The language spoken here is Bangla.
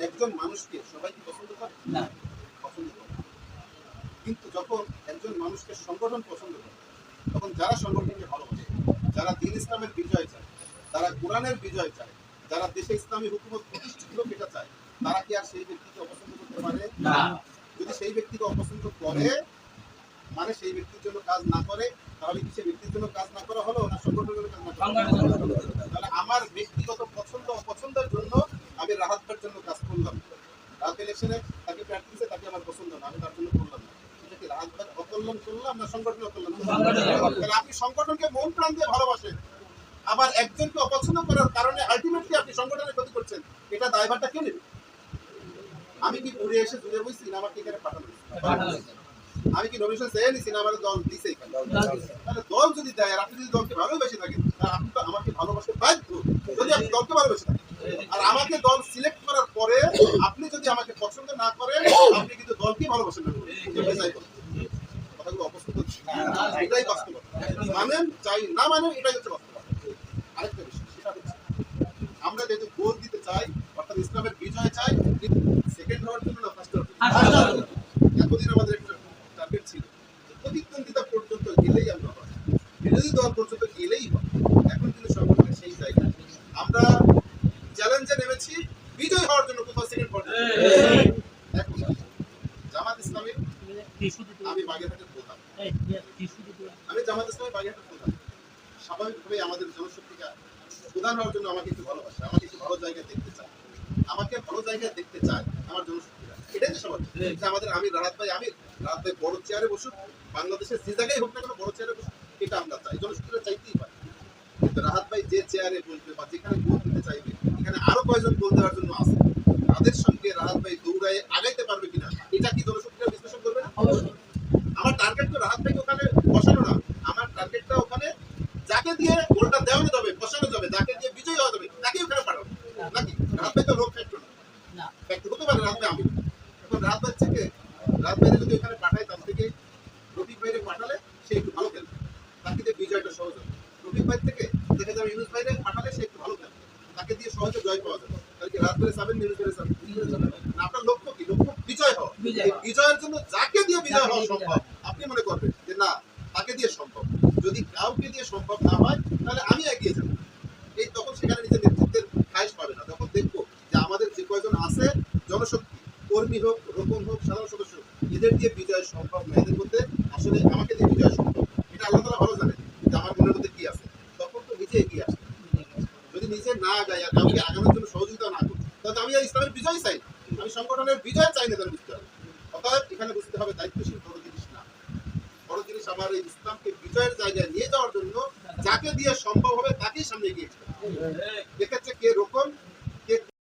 একজন মানুষকে সবাই কি পছন্দ করে? না। পছন্দ করে কিন্তু যখন একজন মানুষকে সংগঠন পছন্দ করে তখন যারা সংগঠনকে ভালোবাসে যারা দিন ইসলামের বিজয় চায় যারা কোরআনের বিজয় চায় যারা দেশে ইসলামী হুকুমত প্রতিষ্ঠিত এটা চায় তারা কি আর সেই ব্যক্তিকে অপছন্দ করতে পারে? না। যদি সেই ব্যক্তিকে অপছন্দ করে মানে সেই ব্যক্তির জন্য কাজ না করে তাহলে কি সেই ব্যক্তির জন্য কাজ না করা হলো না সংগঠনের জন্য কাজ না করা হলো? সংগঠনের জন্য। তাহলে আমার ব্যক্তিগত পছন্দ অপছন্দের জন্য আমি রাহাতবার জন্য কাজ করলাম। রাহাত ইলেকশনে তাকে তাকে আমার পছন্দ না, আমি তার জন্য করলাম না। কি সংগঠনকে মন ভালোবাসেন। একজনকে অপছন্দ করার কারণে আপনি সংগঠনের করছেন। এটা কে নেবে? আমি কি ঘুরে এসে জুড়ে বইছি না হয়েছে। আমি কি নমিনেশন চেয়ে না আমার দল দিছে। তাহলে দল যদি দেয় আর আপনি যদি দলকে ভালোবেসে থাকেন আপনি তো আমাকে ভালোবাসতে বাধ্য। যদি আপনি দলকে ভালোবেসে থাকেন আর আমাকে দল সিলেক্ট করার পরে আপনি যদি আমাকে পছন্দ না করে আপনি কিন্তু দলকে ভালোবাসেন না। এটা কথাগুলো অপছন্দ এটাই বাস্তবতা। মানেন চাই না মানেন এটাই হচ্ছে বাস্তবতা। আরেকটা বিষয় সেটা হচ্ছে আমরা যেহেতু ভোট দিতে চাই অর্থাৎ ইসলামের বিজয় চাই সেকেন্ড হওয়ার জন্য না ফার্স্ট হওয়ার। এতদিন আমাদের একটা টার্গেট ছিল প্রতিদ্বন্দ্বিতা পর্যন্ত গেলেই আমরা। বিরোধী দল পর্যন্ত গেলেই হবে এখন কিন্তু সংগঠনের সেই জায়গা আমরা চ্যালেঞ্জে নেমেছি বিজয় হওয়ার জন্য কোথাও সেকেন্ড এখন জামাত ইসলামী আমি বাগেরহাটের প্রধান আমি জামাত ইসলামী বাগেরহাটের প্রধান স্বাভাবিকভাবেই আমাদের জনশক্তিকে প্রধান হওয়ার জন্য আমাকে একটু ভালোবাসে আমাকে একটু ভালো জায়গায় দেখতে চায়। আমাকে ভালো জায়গায় দেখতে চায় আমার জনশক্তিরা। এটাই তো স্বাভাবিক যে আমাদের আমি রাহাত ভাই আমি রাহাত ভাই বড় চেয়ারে বসুক বাংলাদেশের যে জায়গায় হোক না কেন বড় চেয়ারে বসুক এটা আমরা চাই। জনশক্তিরা চাইতেই পারে। ভাই যে চেয়ারে বলবে বা যেখানে ভোট দিতে চাইবে এখানে আরও কয়েকজন ভোট দেওয়ার জন্য আছে? তাদের সঙ্গে রাহাত ভাই দৌড়ায় আগাইতে পারবে কিনা এটা কি জনশক্তিরা বিশ্লেষণ করবে না? অবশ্যই। আমার টার্গেট তো রাহাত ভাইকে ওখানে বসানো না আমার টার্গেটটা ওখানে যাকে দিয়ে গোলটা দেওয়ানো যাবে বসানো যাবে যাকে দিয়ে বিজয়ী হওয়া যাবে তাকে ওখানে পাঠাবো। নাকি? রাহাত ভাই তো লোক ফ্যাক্টর না না। ফ্যাক্টর হতে পারে রাহাত ভাই আমি এখন রাহাত ভাই থেকে রাহাত ভাইরে যদি ওখানে পাঠাই তার থেকে রফিক ভাইরে পাঠালে সে একটু ভালো খেলবে তাকে দিয়ে বিজয়টা সহজ হবে রফিক ভাই থেকে দেখা যাবে ইউনুস সে একটু ভালো খেলবে তাকে দিয়ে সহজে জয় পাওয়া যাবে। তাহলে কি রাহাত সাবেন ইউনুস ভাইরে সাবেন? আপনার লক্ষ্য কি? লক্ষ্য বিজয় হওয়া। বিজয় এই হওয়া। বিজয়ের জন্য যাকে দিয়ে বিজয় হওয়া সম্ভব আপনি মনে করবেন যে না তাকে দিয়ে সম্ভব। যদি কাউকে দিয়ে সম্ভব না হয় তাহলে আমি এগিয়ে যাব। এই তখন সেখানে নিজের নেতৃত্বের খায়স পাবে না। তখন দেখব যে আমাদের যে কয়জন আছে জনশক্তি কর্মী হোক রোপণ হোক সাধারণ সদস্য হোক, এদের দিয়ে বিজয় সম্ভব না। এদের মধ্যে আসলে আমাকে দিয়ে বিজয় সম্ভব এটা আল্লাহ তালা ভালো জানে যে আমার মনের মধ্যে কি আছে তখন তো নিজে এগিয়ে আসে যদি নিজে না যায় কাউকে আগানোর জন্য সহযোগিতা না করি তাহলে আমি ইসলামের বিজয় চাই না। আমি সংগঠনের বিজয় চাই না তাহলে বুঝতে হবে অতএব এখানে বুঝতে হবে দায়িত্বশীল বড় জিনিস না বড় জিনিস আমার এই ইসলামকে বিজয়ের জায়গায় নিয়ে যাওয়ার জন্য যাকে দিয়ে সম্ভব হবে তাকেই সামনে গিয়েছে যেতে হবে। এক্ষেত্রে কে রোকন